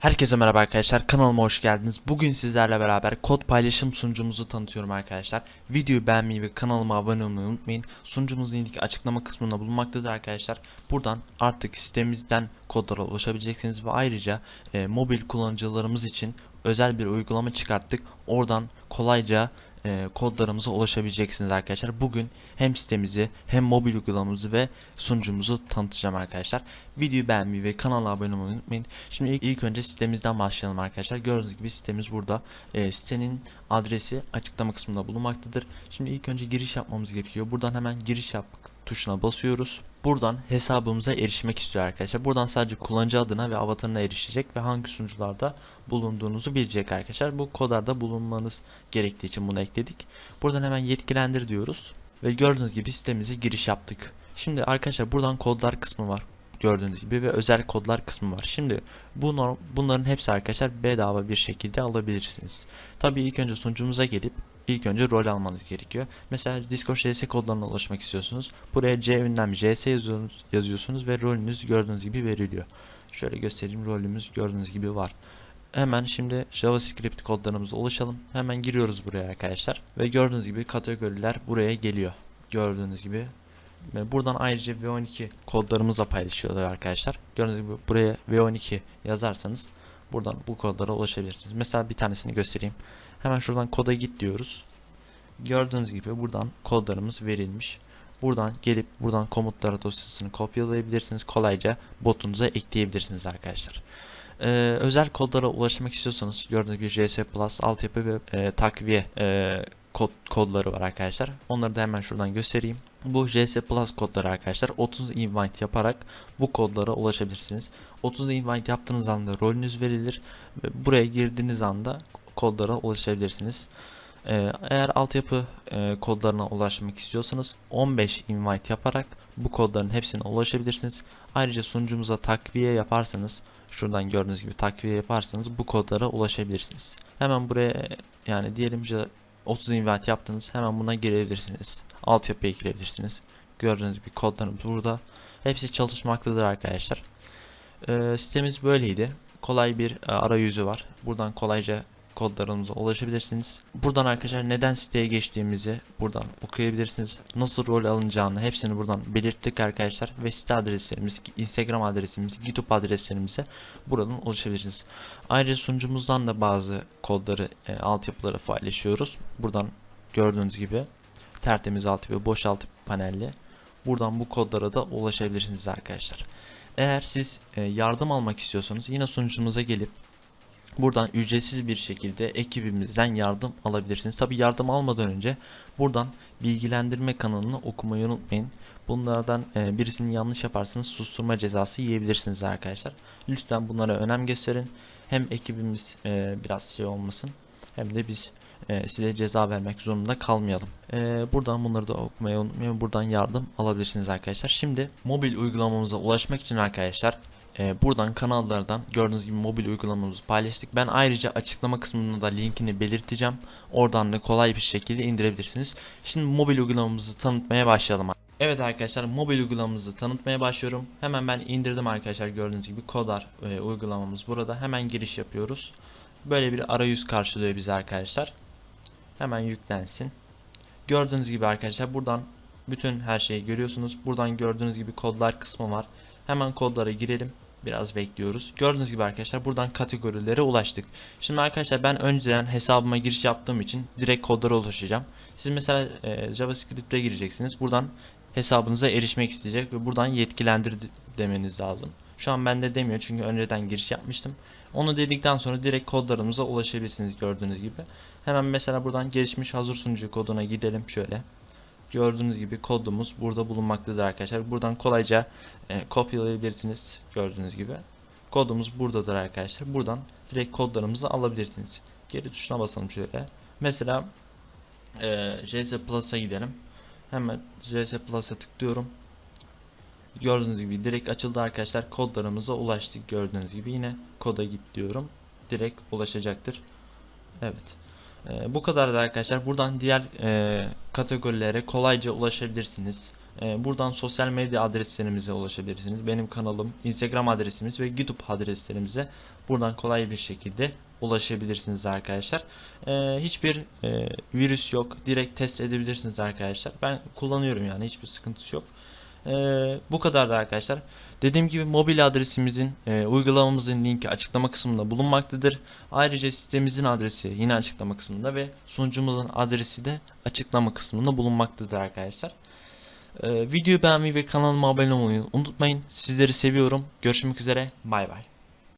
Herkese merhaba arkadaşlar kanalıma hoş geldiniz. Bugün sizlerle beraber kod paylaşım sunucumuzu tanıtıyorum arkadaşlar. Videoyu beğenmeyi ve kanalıma abone olmayı unutmayın. Sunucumuz linki açıklama kısmında bulunmaktadır arkadaşlar. Buradan artık sitemizden kodlara ulaşabileceksiniz ve ayrıca e, mobil kullanıcılarımız için özel bir uygulama çıkarttık. Oradan kolayca e, kodlarımıza ulaşabileceksiniz arkadaşlar. Bugün hem sitemizi hem mobil uygulamamızı ve sunucumuzu tanıtacağım arkadaşlar. Videoyu beğenmeyi ve kanala abone olmayı unutmayın. Şimdi ilk, ilk önce sitemizden başlayalım arkadaşlar. Gördüğünüz gibi sitemiz burada. E, sitenin adresi açıklama kısmında bulunmaktadır. Şimdi ilk önce giriş yapmamız gerekiyor. Buradan hemen giriş yap tuşuna basıyoruz. Buradan hesabımıza erişmek istiyor arkadaşlar. Buradan sadece kullanıcı adına ve avatarına erişecek ve hangi sunucularda bulunduğunuzu bilecek arkadaşlar. Bu kodlarda bulunmanız gerektiği için bunu ekledik. Buradan hemen yetkilendir diyoruz. Ve gördüğünüz gibi sitemize giriş yaptık. Şimdi arkadaşlar buradan kodlar kısmı var. Gördüğünüz gibi ve özel kodlar kısmı var. Şimdi bunların hepsi arkadaşlar bedava bir şekilde alabilirsiniz. Tabii ilk önce sunucumuza gelip ilk önce rol almanız gerekiyor. Mesela Discord JS kodlarına ulaşmak istiyorsunuz. Buraya C ünlem JS yazıyorsunuz, ve rolünüz gördüğünüz gibi veriliyor. Şöyle göstereyim rolümüz gördüğünüz gibi var. Hemen şimdi JavaScript kodlarımıza ulaşalım. Hemen giriyoruz buraya arkadaşlar. Ve gördüğünüz gibi kategoriler buraya geliyor. Gördüğünüz gibi. Buradan ayrıca V12 kodlarımızla paylaşıyorlar arkadaşlar. Gördüğünüz gibi buraya V12 yazarsanız buradan bu kodlara ulaşabilirsiniz. Mesela bir tanesini göstereyim. Hemen şuradan koda git diyoruz. Gördüğünüz gibi buradan kodlarımız verilmiş. Buradan gelip buradan komutlara dosyasını kopyalayabilirsiniz. Kolayca botunuza ekleyebilirsiniz arkadaşlar. Ee, özel kodlara ulaşmak istiyorsanız gördüğünüz gibi JS Plus altyapı ve e, takviye e, kod, kodları var arkadaşlar. Onları da hemen şuradan göstereyim. Bu JS Plus kodları arkadaşlar 30 invite yaparak bu kodlara ulaşabilirsiniz. 30 invite yaptığınız anda rolünüz verilir ve buraya girdiğiniz anda kodlara ulaşabilirsiniz. Ee, eğer altyapı e, kodlarına ulaşmak istiyorsanız 15 invite yaparak bu kodların hepsine ulaşabilirsiniz. Ayrıca sunucumuza takviye yaparsanız şuradan gördüğünüz gibi takviye yaparsanız bu kodlara ulaşabilirsiniz. Hemen buraya yani diyelim 30 invite yaptınız hemen buna girebilirsiniz. Altyapıya girebilirsiniz. Gördüğünüz gibi kodlarımız burada. Hepsi çalışmaktadır arkadaşlar. Ee, sitemiz böyleydi. Kolay bir e, arayüzü var. Buradan kolayca kodlarımıza ulaşabilirsiniz. Buradan arkadaşlar neden siteye geçtiğimizi buradan okuyabilirsiniz. Nasıl rol alınacağını hepsini buradan belirttik arkadaşlar. Ve site adreslerimiz, Instagram adresimiz, YouTube adreslerimize buradan ulaşabilirsiniz. Ayrıca sunucumuzdan da bazı kodları, e, altyapıları paylaşıyoruz. Buradan gördüğünüz gibi tertemiz altyapı, boş altyapı panelli. Buradan bu kodlara da ulaşabilirsiniz arkadaşlar. Eğer siz e, yardım almak istiyorsanız yine sunucumuza gelip Buradan ücretsiz bir şekilde ekibimizden yardım alabilirsiniz. Tabi yardım almadan önce buradan bilgilendirme kanalını okumayı unutmayın. Bunlardan e, birisini yanlış yaparsanız susturma cezası yiyebilirsiniz arkadaşlar. Lütfen bunlara önem gösterin. Hem ekibimiz e, biraz şey olmasın hem de biz e, size ceza vermek zorunda kalmayalım. Buradan bunları da okumayı unutmayın. Buradan yardım alabilirsiniz arkadaşlar. Şimdi mobil uygulamamıza ulaşmak için arkadaşlar ee, buradan kanallardan gördüğünüz gibi mobil uygulamamızı paylaştık. Ben ayrıca açıklama kısmında da linkini belirteceğim. Oradan da kolay bir şekilde indirebilirsiniz. Şimdi mobil uygulamamızı tanıtmaya başlayalım. Evet arkadaşlar mobil uygulamamızı tanıtmaya başlıyorum. Hemen ben indirdim arkadaşlar gördüğünüz gibi Kodar e, uygulamamız burada. Hemen giriş yapıyoruz. Böyle bir arayüz karşılıyor bize arkadaşlar. Hemen yüklensin. Gördüğünüz gibi arkadaşlar buradan bütün her şeyi görüyorsunuz. Buradan gördüğünüz gibi kodlar kısmı var. Hemen kodlara girelim. Biraz bekliyoruz. Gördüğünüz gibi arkadaşlar buradan kategorilere ulaştık. Şimdi arkadaşlar ben önceden hesabıma giriş yaptığım için direkt kodlara ulaşacağım. Siz mesela e, JavaScript'e gireceksiniz. Buradan hesabınıza erişmek isteyecek ve buradan yetkilendir demeniz lazım. Şu an bende demiyor çünkü önceden giriş yapmıştım. Onu dedikten sonra direkt kodlarımıza ulaşabilirsiniz gördüğünüz gibi. Hemen mesela buradan gelişmiş hazır sunucu koduna gidelim şöyle. Gördüğünüz gibi kodumuz burada bulunmaktadır arkadaşlar. Buradan kolayca e, kopyalayabilirsiniz gördüğünüz gibi. Kodumuz buradadır arkadaşlar. Buradan direkt kodlarımızı alabilirsiniz. Geri tuşuna basalım şöyle. Mesela e, JS Plus'a gidelim. Hemen JS Plus'a tıklıyorum. Gördüğünüz gibi direkt açıldı arkadaşlar. Kodlarımıza ulaştık gördüğünüz gibi. Yine koda git diyorum. Direkt ulaşacaktır. Evet. E, bu kadar da arkadaşlar. Buradan diğer e, kategorilere kolayca ulaşabilirsiniz. Ee, buradan sosyal medya adreslerimize ulaşabilirsiniz. Benim kanalım, Instagram adresimiz ve YouTube adreslerimize buradan kolay bir şekilde ulaşabilirsiniz arkadaşlar. Ee, hiçbir e, virüs yok. Direkt test edebilirsiniz arkadaşlar. Ben kullanıyorum yani hiçbir sıkıntısı yok. Ee, bu kadar da arkadaşlar. Dediğim gibi mobil adresimizin, e, uygulamamızın linki açıklama kısmında bulunmaktadır. Ayrıca sitemizin adresi yine açıklama kısmında ve sunucumuzun adresi de açıklama kısmında bulunmaktadır arkadaşlar. Ee, videoyu beğenmeyi ve kanalıma abone olmayı unutmayın. Sizleri seviyorum. Görüşmek üzere. Bay bay.